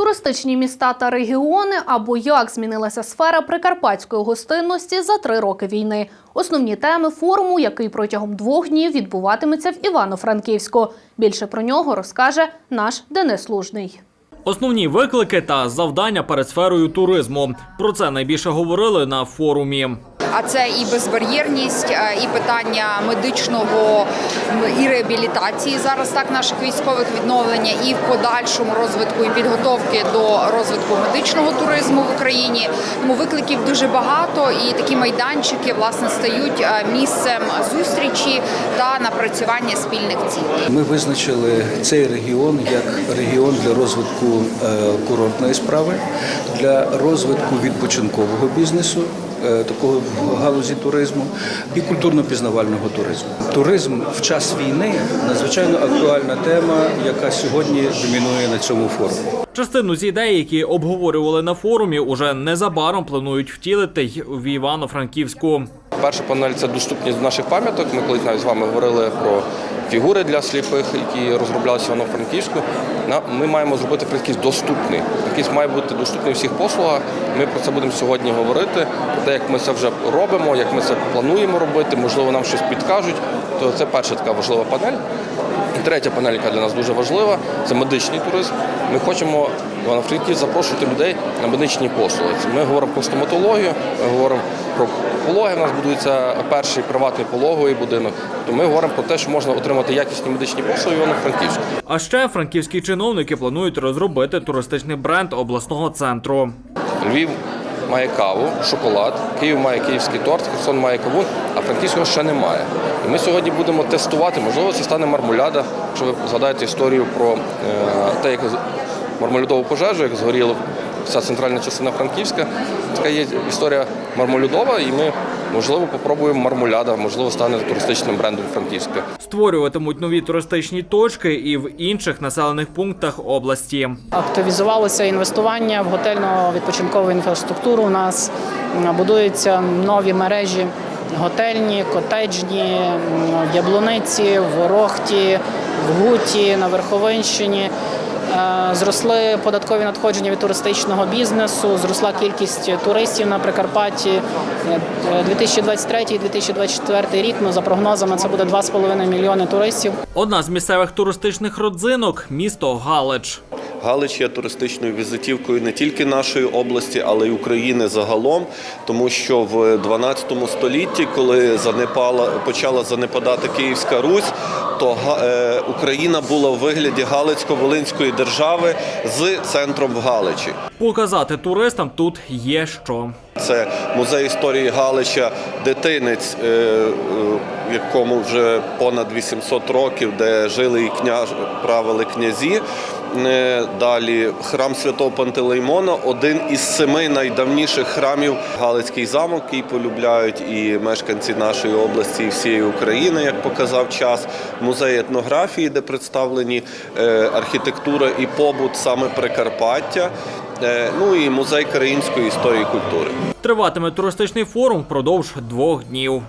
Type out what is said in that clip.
туристичні міста та регіони або як змінилася сфера прикарпатської гостинності за три роки війни. Основні теми форуму, який протягом двох днів відбуватиметься в Івано-Франківську. Більше про нього розкаже наш Денис Лужний. Основні виклики та завдання перед сферою туризму. Про це найбільше говорили на форумі. А це і безбар'єрність, е, і питання медичного і реабілітації зараз так наших військових відновлення, і в подальшому розвитку і підготовки до розвитку медичного туризму в Україні. Тому викликів дуже багато, і такі майданчики власне стають е, місцем зустрічі та напрацювання спільних цілей. Ми визначили цей регіон як регіон для розвитку е, курортної справи, для розвитку відпочинкового бізнесу. Е, Такого галузі туризму і культурно-пізнавального туризму. Туризм в час війни надзвичайно актуальна тема, яка сьогодні домінує на цьому форумі. Частину з ідей, які обговорювали на форумі, уже незабаром планують втілити й в Івано-Франківську. Перша панель це доступність наших пам'яток. Ми колись навіть з вами говорили про фігури для сліпих, які розроблялися в Івано-Франківську. На- Ми маємо зробити Франківськ доступний. Франківськ має бути доступний у всіх послугах. Ми про це будемо сьогодні говорити. Про те, як ми це вже робимо, як ми це плануємо робити, можливо, нам щось підкажуть. То це перша така важлива панель. І третя панель, яка для нас дуже важлива, це медичний туризм. Ми хочемо Івано-Франківськ запрошувати людей на медичні послуги. Ми говоримо про стоматологію, ми говоримо про пологи. У нас будується перший приватний пологовий будинок. То ми говоримо про те, що можна отримати якісні медичні послуги в Івано-Франківську. А ще франківські чиновники планують розробити туристичний бренд обласного центру. Львів має каву, шоколад, Київ має київський торт, Херсон має кавун, а Франківського ще немає. І ми сьогодні будемо тестувати, можливо, це стане мармуляда. Якщо ви згадаєте історію про е, те, як мармолюдову пожежу, як згоріла вся центральна частина Франківська. Така є історія мармолюдова, і ми, можливо, попробуємо мармуляда, можливо, стане туристичним брендом Франківська. Створюватимуть нові туристичні точки і в інших населених пунктах області. Активізувалося інвестування в готельно-відпочинкову інфраструктуру. У нас будуються нові мережі готельні, котеджні, в Яблуниці, в Ворохті, в Гуті, на Верховинщині. Е, Зросли податкові надходження від туристичного бізнесу, зросла кількість туристів на Прикарпатті. Е, 2023-2024 рік, ну, за прогнозами, це буде 2,5 мільйони туристів. Одна з місцевих туристичних родзинок місто Галич. Галич є туристичною візитівкою не тільки нашої області, але й України загалом, тому що в 12 столітті, коли занепала почала занепадати Київська Русь, то е, Україна була в вигляді Галицько-Волинської держави з центром в Галичі. Показати туристам тут є що. Це музей історії Галича, дитинець, е, е, якому вже понад 800 років, де жили і княж правили князі. Далі храм святого Пантелеймона, один із семи найдавніших храмів Галицький замок, який полюбляють і мешканці нашої області, і всієї України, як показав час. Музей етнографії, де представлені е, архітектура і побут саме Прикарпаття. Е, Ну і музей української історії і культури. Триватиме туристичний форум впродовж двох днів.